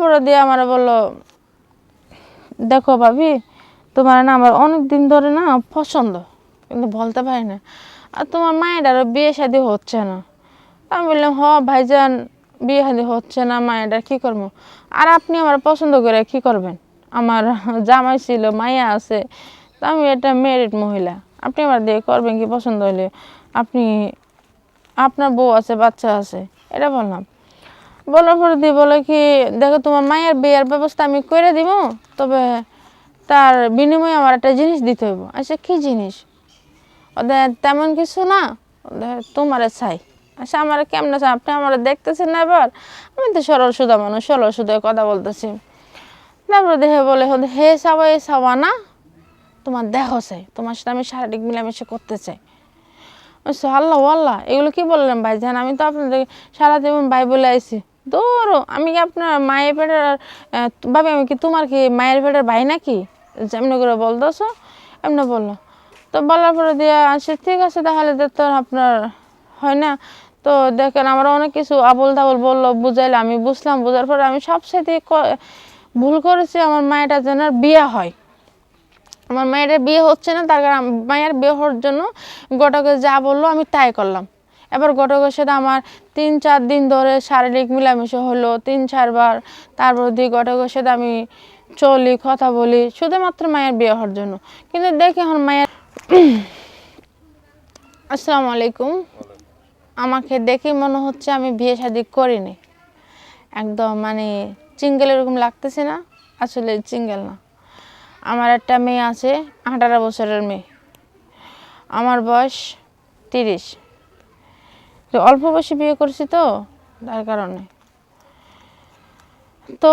পরে দিয়ে আমার বলল, দেখো ভাবি, তোমার না আমার অনেক দিন ধরে না পছন্দ, কিন্তু বলতে পারি না। আর তোমার মায়ের আরও বিয়ে শাদি হচ্ছে না। আমি বললাম, হ ভাইজান, বিয়ে শাদি হচ্ছে না, মায়ের কী করব? আর আপনি আমার পছন্দ করে কি করবেন? আমার জামাই ছিল মায়া আছে, তা আমি এটা মেরিড মহিলা। আপনি আমার দিয়ে করবেন কি পছন্দ হলে আপনি, আপনার বউ আছে, বাচ্চা আছে, এটা বললাম। বলার পরে দিয়ে বলে কি, দেখো, তোমার মায়ের বিয়ের ব্যবস্থা আমি করে দিব, তবে তার বিনিময়ে আমার একটা জিনিস দিতে হইব। আচ্ছা কি জিনিস? ওদের তেমন কিছু না। ওদের তোমারে চাই। আচ্ছা আমার কেমন চাই? আপনি আমার দেখতেছেন না এবার? আমি তো সরল সুদা মানুষ, সরল সুদা কথা বলতেছি। তারপরে দেখে বলে হে সাবা এ সাবা না, তোমার দেহ চাই, তোমার সাথে আমি শারীরিক মিলামেশা করতে চাই। আচ্ছা আল্লাহ আল্লাহ, এগুলো কি বললেন ভাই জান আমি তো আপনাদের সারা জীবন ভাই বলে আইছি। দৌড়ো আমি কি আপনার মায়ের পেটের ভাবি, আমি কি তোমার কি মায়ের পেটের ভাই নাকি? যেমনি করে বলতেছো, এমনি বলল। তো বলার পরে দিয়ে আসে ঠিক আছে, তাহলে তো আপনার হয় না। তো দেখেন, আমরা অনেক কিছু আবল তাবল বলল, বুঝাইলে, আমি বুঝলাম, বোঝার পরে আমি সবসাথে ভুল করেছি, আমার মায়েরটা যেন বিয়ে হয়। আমার মায়ের বিয়ে হচ্ছে না, তার কারণ মায়ের বিয়ে হওয়ার জন্য গোটাকে যা বলল আমি তাই করলাম। এবার গটকের সাথে আমার তিন, চার দিন ধরে শারীরিক মিলামিশা হলো, তিন চারবার তারপর দিয়ে গটকের সাথে আমি চলি, কথা বলি, শুধুমাত্র মায়ের বিয়ে হওয়ার জন্য। কিন্তু দেখি এখন মায়ের আসসালামু আলাইকুম। আমাকে দেখে মনে হচ্ছে আমি বিয়ে শাদি করিনি। একদম মানে চিঙ্গেল এরকম লাগতেছে না, আসলে চিঙ্গেল না। আমার একটা মেয়ে আছে, আঠারো বছরের মেয়ে। আমার বয়স তিরিশ। অল্প বয়সে বিয়ে করছি তো, তার কারণে। তো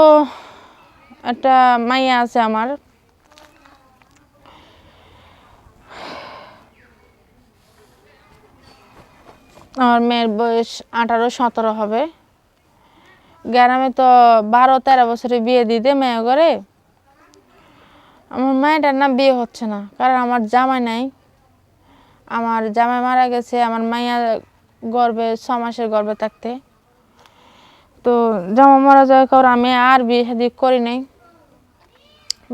একটা মাইয়া আছে আমার। আমার মেয়ের বয়স আঠারো, সতেরো হবে। গ্রামে তো বারো, তেরো বছরে বিয়ে দিতে মেয়ে করে। আমার মায়েরটার না বিয়ে হচ্ছে না, কারণ আমার জামাই নাই। আমার জামাই মারা গেছে, আমার মাইয়া গর্বে ছ মাসের গর্বে থাকতে। তো জামা মারা যাওয়ার কারণে আমি আর বিয়ে শাদি করি নাই।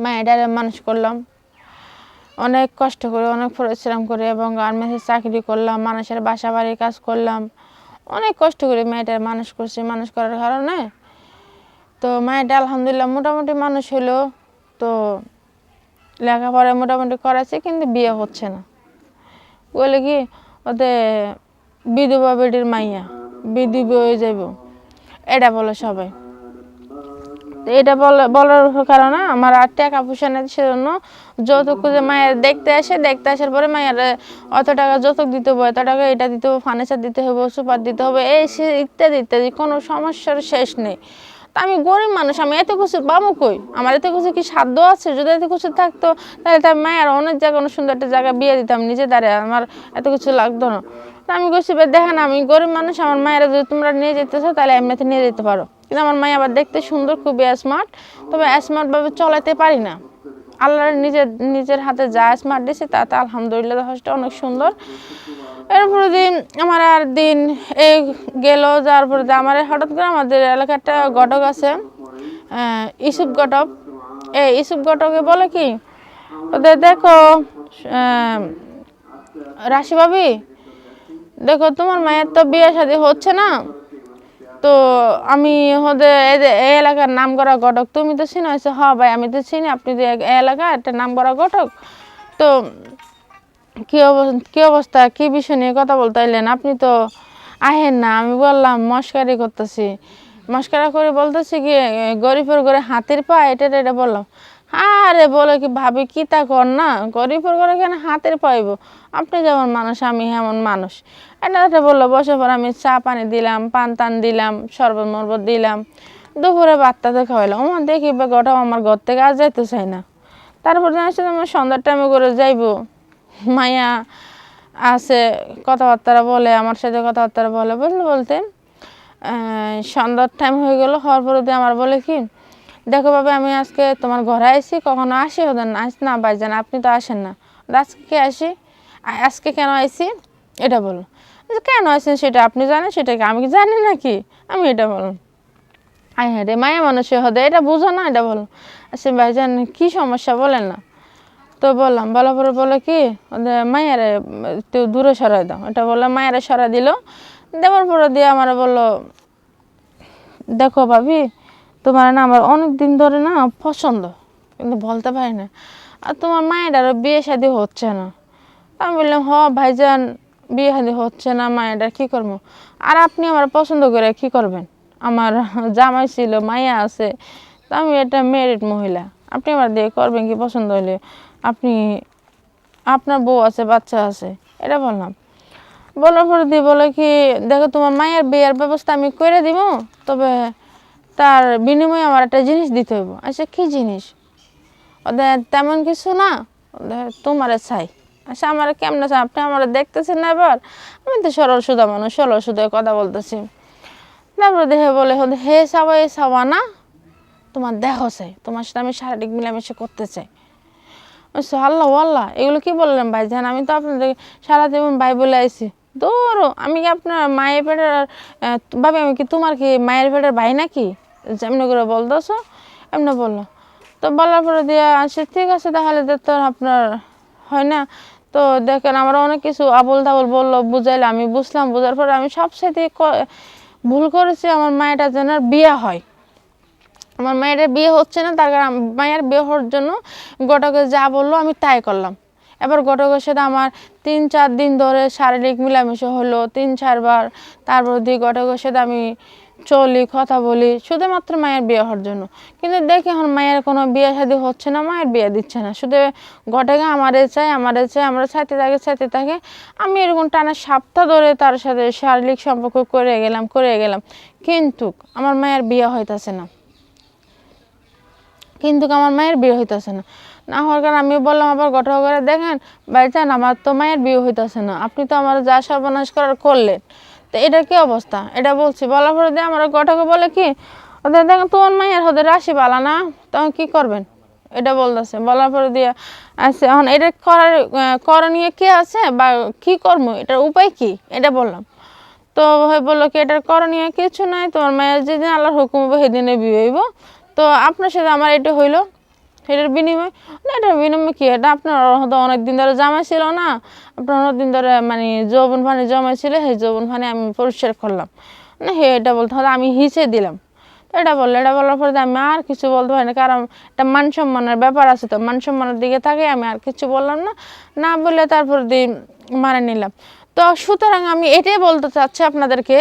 মায়েরারে মানুষ করলাম। অনেক কষ্ট করে, অনেক পরিশ্রম করে এবং গার্মেন্টসে চাকরি করলাম, মানুষের বাসা বাড়ির কাজ করলাম। অনেক কষ্ট করে মেয়েটার মানুষ করছি, মানুষ করার কারণে। তো মায়েরটা আলহামদুলিল্লাহ মোটামুটি মানুষ হলো তো লেখাপড়া মোটামুটি করাচ্ছে কিন্তু বিয়ে হচ্ছে না। বলে কি, ওদের বিধবা বেটির মাইয়া। বিধি হয়ে যাইব। এটা বলে সবাই। এটা বলে বলার কারণে আমার আর টাকা পয়সা নেই সেজন্য যৌতুক যে মায়ের দেখতে আসে, দেখতে আসার পরে মায়ের অত টাকা যৌতুক দিতে হবে এত টাকা এটা দিতে হবে ফার্নিচার দিতে হবে সুপার দিতে হবে, এই ইত্যাদি ইত্যাদি, কোনো সমস্যার শেষ নেই। আমি গরিব মানুষ আমি এত কিছু পাবো কই? আমার এত কিছু কি সাধ্য আছে? যদি এত কিছু থাকতো তাহলে তার মায়ের অনেক জায়গায় অনেক সুন্দর একটা জায়গায় বিয়ে দিতাম নিজে দাঁড়িয়ে আমার এত কিছু লাগতো না। তা আমি কইছি "বে, দেখেন আমি গরিব মানুষ আমার মায়েরা যদি তোমরা নিয়ে যেতেছো তাহলে এমনিতে নিয়ে যেতে পারো। কিন্তু আমার মায়ে আবার দেখতে সুন্দর খুবই স্মার্ট তবে স্মার্টভাবে চলাতে পারি না। আল্লাহর নিজের নিজের হাতে যা স্মার্ট দিয়েছে তাতে আলহামদুলিল্লাহ যথেষ্ট অনেক সুন্দর। এরপরে দিন আমার আর দিন এই গেল যার পরে আমার হঠাৎ করে আমাদের এলাকায় একটা ঘটক আছে ইসুফ ঘটক। এই ইসুফ ঘটকে বলে কি ওদের দেখো রাশি ভাবি, দেখো তোমার মায়ের তো বিয়ে শাদী হচ্ছে না, তো আমি হতে এই এলাকার নাম করা ঘটক, তুমি তো চিনো হয়েছে হ ভাই, আমি তো চিনি, আপনি তো এলাকার একটা নাম করা ঘটক, তো কি কি অবস্থা? কি বিষয় নিয়ে কথা বলতে এলেন আপনি তো আহেন না, আমি বললাম মস্কারি করতেছি। মস্কারা করে বলতেছি কি, গরিবের ঘরে হাতির পা, এটা এটা বললাম। আরে বলে কি ভাবি, কি তা কর না? গরিবের ঘরে কেন হাতের পাইব আপনি যেমন মানুষ, আমি এমন মানুষ। এটা এটা বলল, বসে পর আমি চা পানি দিলাম, পান টান দিলাম, শরবত মরবত দিলাম। দুপুরে বাচ্চাদের খাওয়াইলাম। আমার দেখি বেগটা আমার ঘর থেকে আর যাইতে চাই না। তারপর জানিস আমার সন্ধ্যার টাইমে করে যাইবো। মায়া আছে কথাবার্তা বলে, আমার সাথে কথাবার্তা বলে, বলতে বলতে সন্ধ্যার টাইম হয়ে গেল, হওয়ার পরে দিয়ে আমার বলে কি, দেখো বাবা, আমি আজকে তোমার ঘরে আসি কখনো আসি ওদের না আস না ভাইজান আপনি তো আসেন না। আজকে কে আসি? আজকে কেন আইসি এটা বলুন কেন আসেন সেটা আপনি জানেন, সেটা কি আমি কি জানি নাকি? আমি এটা বললাম। আয় হ্যাঁ রে, মায়া মানুষে হদে, এটা বুঝো না, এটা বলো আচ্ছা ভাইজান, কি সমস্যা বলেন না? তো বললাম, বলার পরে বলে কি মায়েরে একটু দূরে সরাই দাও। এটা বললে, মায়েরে সরাই দিল। দেওয়ার পরে দিয়ে আমার বলল, দেখো ভাবি, তোমার না আমার অনেক দিন ধরে না পছন্দ, কিন্তু বলতে পারি না। আর তোমার মায়ের আরও বিয়ে শাদি হচ্ছে না। আমি বললাম, হ ভাইজান, বিয়ে শাদি হচ্ছে না, মায়েরা কি করব? আর আপনি আমার পছন্দ করে কি করবেন? আমার জামাই ছিল, মায়া আছে। তো আমি এটা মেরিট মহিলা, আপনি আমার দিয়ে করবেন কি পছন্দ হলে আপনি, আপনার বউ আছে, বাচ্চা আছে, এটা বললাম। বলার পরে দিয়ে বলে কি, দেখো, তোমার মায়ের বিয়ের ব্যবস্থা আমি করে দিব, তবে তার বিনিময়ে আমার একটা জিনিস দিতে হইব। আচ্ছা কি জিনিস? ওদের তেমন কিছু না। ওদের তোমারে চাই। আচ্ছা আমার কেমন চাই? আপনি আমার দেখতেছেন না এবার? আমি তো সরল সুদা মানুষ, সরল সুদে কথা বলতেছি। তারপরে দেখে বলে, হে সাবা এ সাবা না তোমার দেহ চাই। তোমার সাথে আমি শারীরিক মিলামেশা করতে চাই। আচ্ছা আল্লাহ আল্লাহ, এগুলো কি বললেন ভাই? জান, আমি তো আপনাদের সারা জীবন ভাই বলে আইছি। দৌড়ো আমি কি আপনার মায়ের পেটের ভাবি, আমি কি তোমার কি মায়ের পেটের ভাই নাকি? যেমনি করে বলতেছো, এমনি বলল। তো বলার পরে দিয়ে আচ্ছা ঠিক আছে, তাহলে তো আপনার, হয় না? তো দেখেন, আমার অনেক কিছু আবল তাবল বলল, বুঝাইলে, আমি বুঝলাম, বোঝার পরে আমি সবসাথে ভুল করেছি, আমার মায়েরটা যেন বিয়ে হয়। আমার মায়ের বিয়ে হচ্ছে না, তার কারণ মায়ের বিয়ে হওয়ার জন্য গটকে যা বলল আমি তাই করলাম। এবার গটকের সাথে আমার তিন চার দিন ধরে শারীরিক মিলামেশা হলো, তিন চারবার তারপর দিয়ে গটকের সাথে আমি চলি, কথা বলি, শুধুমাত্র মায়ের বিয়ে হওয়ার জন্য। কিন্তু দেখি এখন মায়ের কোনো বিয়ে শাদি হচ্ছে না, মায়ের বিয়ে দিচ্ছে না। শুধু ঘটেকে আমারে চাই আমারে চাই, আমরা চাইতে থাকে চাইতে থাকে। আমি এরকম টানা সপ্তাহ ধরে তার সাথে শারীরিক সম্পর্ক করে গেলাম করে গেলাম। কিন্তু আমার মায়ের বিয়ে হইতাছে না। কিন্তু আমার মায়ের বিয়ে হইতেছে না। না হওয়ার কারণে আমি বললাম, আবার গঠন করে দেখেন ভাইজান আমার তো মায়ের বিয়ে হইতেছে না। আপনি তো আমার যা সর্বনাশ করার করলেন। তো এটা কি অবস্থা? এটা বলছি, বলার পরে দিয়ে আমার গঠকে বলে কি, ওদের দেখেন, তোমার মায়ের হতে রাশি পালা না, তখন কি করবেন? এটা বলতেছে। বলার পরে দিয়ে আচ্ছা এখন এটা করার করণীয় কি আছে বা কি কর্ম? এটার উপায় কি? এটা বললাম। তো বলল কি, এটার করণীয় কিছু নাই, তোমার মায়ের যেদিন আল্লাহর হুকুম হবে, সেদিনে বিয়ে হইব। তো আপনার সাথে আমার এটা হইল। এটার বিনিময় না, এটার বিনিময় কি? এটা আপনার হয়তো অনেক দিন ধরে জামাই ছিল না। আপনার অনেক দিন ধরে মানে যৌবন পানি জমা ছিল, সেই যৌবন পানি আমি পরিষ্কার করলাম। না, হে, এটা বলতে হবে আমি হিসে দিলাম। তো এটা বলল, এটা বলার পরে আমি আর কিছু বলতে পারি না কারণ এটা মান সম্মানের ব্যাপার আছে তো। মান সম্মানের দিকে থাকে, আমি আর কিছু বললাম না। না বলে তারপর দিয়ে মানে নিলাম। তো সুতরাং আমি এটাই বলতে চাচ্ছি আপনাদেরকে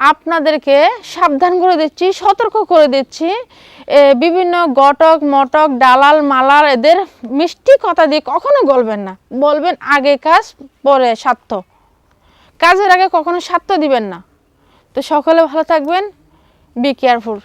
আপনাদেরকে সাবধান করে দিচ্ছি, সতর্ক করে দিচ্ছি। বিভিন্ন গটক, মটক ডালাল মালার, এদের মিষ্টি কথা দিয়ে কখনো বলবেন না। বলবেন আগে কাজ, পরে স্বার্থ। কাজের আগে কখনো স্বার্থ দিবেন না। তো সকলে ভালো থাকবেন। Be careful